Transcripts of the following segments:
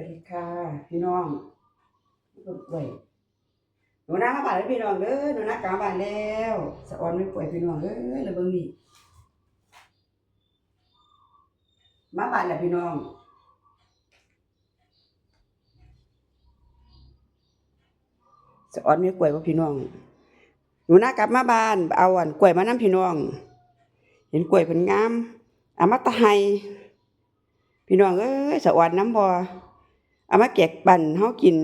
วัสดีค่ะ พี่น้องป่วยหนูน้ามาบ้านแล้วพี่น้องเด้อหนูน้ากลับบ้านแล้วสะออนไม่ป่วยพี่น้องเอ้ยแล้วเบิ่งนี่มาบ้านแล้วพี่น้องสะออนไม่ป่วยว่าพี่น้องหนูน้ากลับมาบ้านเอาอันกล้วยมานํพี่น้อง เห็นกล้วยเพิ่นงามเอามาตะไฮพี่น้องเอ้ยสะออนน้ำบ่อ เอามาแกกปั่นเฮากิน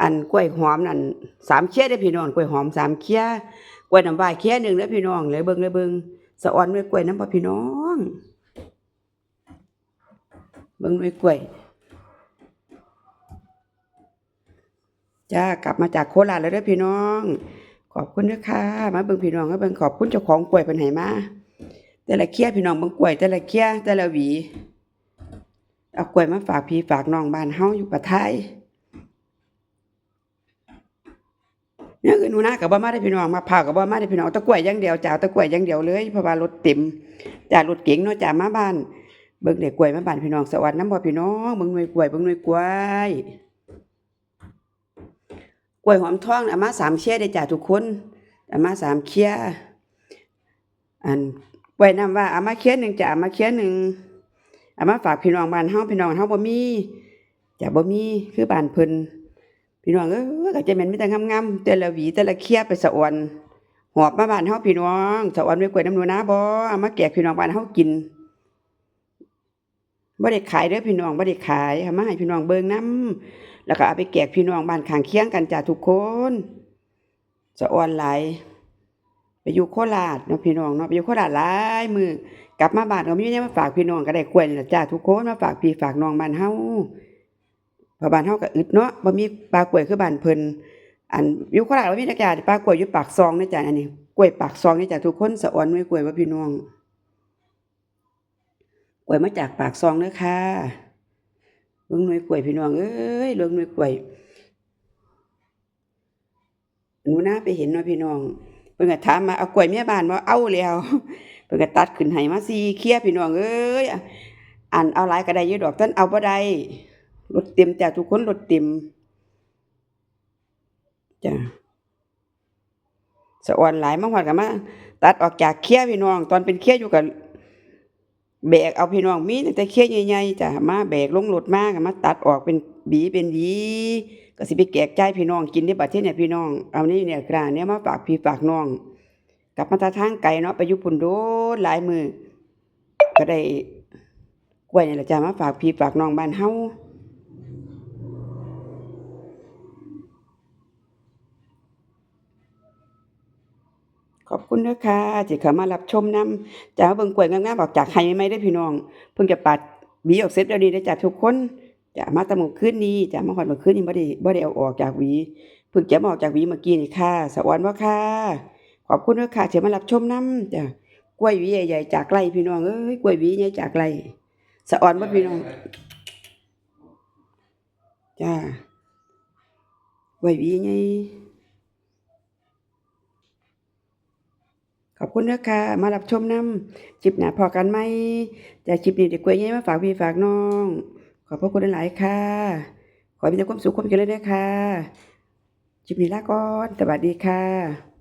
อันกล้วยหอมนั่นสามเคี้ยเด้พี่น้องกล้วยหอมสามเคี้ยกล้วยน้ำว้าเคี้ยหนึ่งเด้พี่น้องเลยเบิ่งเลยเบิ่งสะออนด้วยกล้วยน้ำบ่พี่น้อง เบิ่งด้วยกล้วยจ้ากลับมาจากโคราชแล้วเด้อพี่น้อง ขอบคุณด้อค่ะมาเบิ่งพี่น้องมาเบิ่งขอบคุณเจ้าของกล้วยเพิ่นให้มาแต่ละเคี้ยพี่น้องเบิ่งกล้วยแต่ละเคี้ยแต่ละหวี เอากล้วยมาฝากพี่ฝากน้องบ้านเฮาอยู่ประเทศไทยเนี่ยคือหนูนากับบ่มาได้พี่น้องมาพร้ากับบ่มาได้พี่น้องตะกล้วยอย่างเดียวจ้าตะกล้วยอย่างเดียวเลยเพราะว่ารถเต็มจ้ารถเก๋งเนาะจ้ามาบ้านเบิ่งเด็กกล้วยมาบ้านพี่น้องสวัสดีน้ำบ่พี่น้องเบิ่งหน่วยกล้วยเบิ่งหน่วยกล้วยกล้วยหอมทองน่ะเอามาสามเชี่ยได้จ้าทุกคนอามาสามเคี้ยอันกล้วยน้ำว่าอามาเคี้ยหนึ่งจ้าอามาเคี้ยหนึ่ง เอามาฝากพี่น้องบ้านเฮาพี่น้องเฮาบ่มีจ้าบ่มีคือบ้านเพิ่นพี่น้องเอ้ยก็จะแม่นมีแต่งามๆแต่ละหวีแต่ละเคียไปสะออนหอบมาบ้านเฮาพี่น้องสะออนไว้กล้วยน้ำหนูนาบ่เอามาแจกพี่น้องบ้านเฮากินบ่ได้ขายเด้อพี่น้องบ่ได้ขายเอามาให้พี่น้องเบิ่งนํแล้วก็เอาไปแจกพี่น้องบ้านข้างเคียงกันจ้าทุกคนสะออนหลายไปอยู่โคราชเนาะพี่น้องเนาะไปอยู่โคราชหลายมื้อ กลับมาบ้านก็มีแนวมาฝากพี่น้องก็ได้กล้วยนี่ล่ะจ้าทุกคนมาฝากพี่ฝากน้องบ้านเฮาพราะบ้านเฮาก็อึดเนาะบ่มีปลากล้วยคือบ้านเพิ่นอันอยู่โคราชบ่มีจักอย่าปลากล้วยอยู่ปากซองนี่จ้ะอันนี้กล้วยปากซองนี่จ้ะทุกคนสะออนไว้กล้วยว่าพี่น้องกล้วยมาจากปากซองเด้อค่ะเบิ่งหน่วยกล้วยพี่น้องเอ้ยเบิ่งหน่วยกล้วยหนูนาไปเห็นเนาะพี่น้อง พิ่นก็ถามมาเอากล้วยเมียบ้านบ่เอาแล้วเพิ่นก็ตัดขึ้นให้มา4เคลียพี่น้องเอ้ยอันเอาหลายก็ได้อยู่ดอกท่านเอาบ่ได้รถเต็มจ้ะทุกคนรถเต็มจ้ะสะออนหลายมากกว่ากันมาตัดออกจากเคี้ยพี่น้อง ตอนเป็นเคี้ยอยู่กับแบกเอาพี่น้องมีแต่เคี้ยใหญ่ๆจ้ะมาแบกลงรถมากมาตัดออกเป็น บีเป็นหวีก็สิไปแจกจ่ายพี่น้องกินในประเทศเนี่ยพี่น้อง เอานี่เนี่ยกราเนี่ยมาฝากพี่ฝากน้อง กลับมาทาทางไกลเนาะไปยู่พุ่นโดหลายมือก็ได้กล้วยเนี่แหละจ้ะมาฝากพี่ฝากน้องบ้านเฮาขอบคุณเด้อค่ะที่เข้ามารับชมนํจะเอาเบิ่งกล้วยงามๆออกจากไห้ใหม่เด้พี่น้อง เพิ่งจะปัดหวีออกเสร็จแล้วนี่เด้จ้ะทุกคน จะมาตะมื้อคืนนี้จะมาฮอดมื้อคืนนี้บ่ได้บ่ได้เอาออกจากหวีเพิ่งจะมาออกจากหวีเมื่อกี้นี่ค่ะสวัสดีค่ะขอบคุณด้อค่ะที่มารับชมนํจ้ะกล้วยหวีใหญ่ๆจากไรพี่น้องเอ้ยกล้วยหวีใหญ่จากไรสะออนบ่พี่น้องจ้ากล้วยหวีใหญ่ขอบคุณนะคะมารับชมน้ำจิบหนาพอกันไหมจะจิบนี่เด็กกล้วยยัยมาฝากพี่ฝากน้อง อบพระคุณหลายค่ะ ขอให้มีแต่ความสุขความเจริญด้วยค่ะจิบนี้ลาก่อนสวัสดีค่ะ